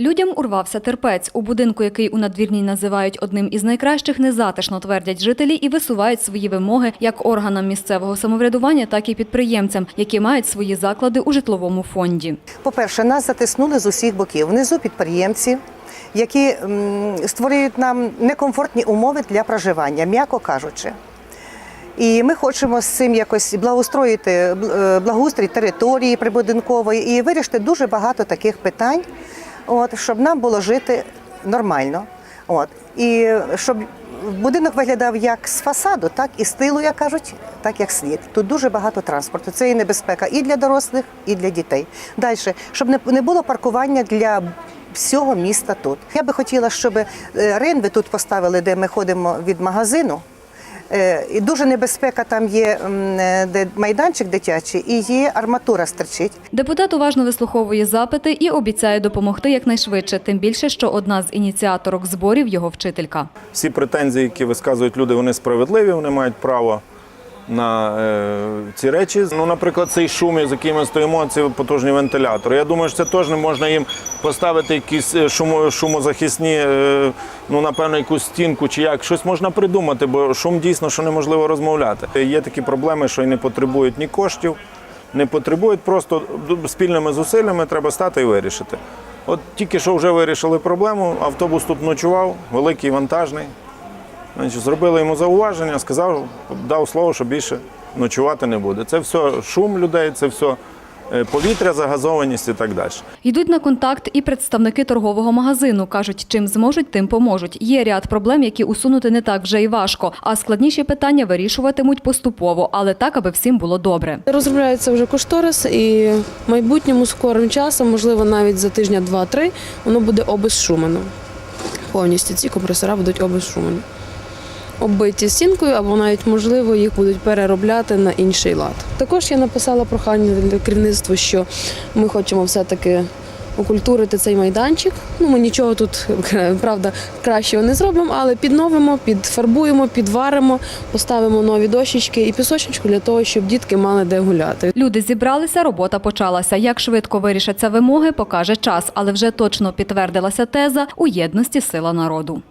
Людям урвався терпець. У будинку, який у надвірній називають одним із найкращих, незатишно твердять жителі і висувають свої вимоги як органам місцевого самоврядування, так і підприємцям, які мають свої заклади у житловому фонді. По-перше, нас затиснули з усіх боків. Внизу підприємці, які створюють нам некомфортні умови для проживання, м'яко кажучи. І ми хочемо з цим якось благоустроїти бл- е, благоустрій території прибудинкової і вирішити дуже багато таких питань, от, щоб нам було жити нормально. От. І щоб будинок виглядав як з фасаду, так і з тилу, як кажуть, так як слід. Тут дуже багато транспорту. Це і небезпека і для дорослих, і для дітей. Далі, щоб не- не було паркування для всього міста тут. Я би хотіла, щоб е, ринви тут поставили, де ми ходимо від магазину. Е, І дуже небезпека там є е, де майданчик дитячий і є арматура стерчить. Депутат уважно вислуховує запити і обіцяє допомогти якнайшвидше, тим більше, що одна з ініціаторок зборів його вчителька. Всі претензії, які висказують люди, вони справедливі, вони мають право на е, ці речі. Ну, наприклад, цей шум, з яким ми стоїмо, ці потужні вентилятори. Я думаю, що це теж не можна їм поставити якісь е, шумо, шумозахисні, е, ну напевно, якусь стінку чи як. Щось можна придумати, бо шум дійсно що неможливо розмовляти. Є такі проблеми, що й не потребують ні коштів, не потребують просто спільними зусиллями треба стати і вирішити. От тільки що вже вирішили проблему, автобус тут ночував, великий вантажний. Значить, зробили йому зауваження, сказав, дав слово, що більше ночувати не буде. Це все шум людей, це все е, повітря, загазованість і так далі. Йдуть на контакт і представники торгового магазину. Кажуть, чим зможуть, тим поможуть. Є ряд проблем, які усунути не так вже й важко, а складніші питання вирішуватимуть поступово, але так, аби всім було добре. Розробляється вже кошторис, і в майбутньому скорим часом, можливо, навіть за тижня два-три, воно буде обезшумено. Повністю ці компресора будуть обезшумені. Оббиті стінкою, або навіть можливо їх будуть переробляти на інший лад. Також я написала прохання для керівництва, що ми хочемо все-таки окультурити цей майданчик. Ну, ми нічого тут правда кращого не зробимо, але підновимо, підфарбуємо, підваримо, поставимо нові дощечки і пісочечку для того, щоб дітки мали де гуляти. Люди зібралися, робота почалася. Як швидко вирішаться вимоги, покаже час, але вже точно підтвердилася теза у єдності сила народу.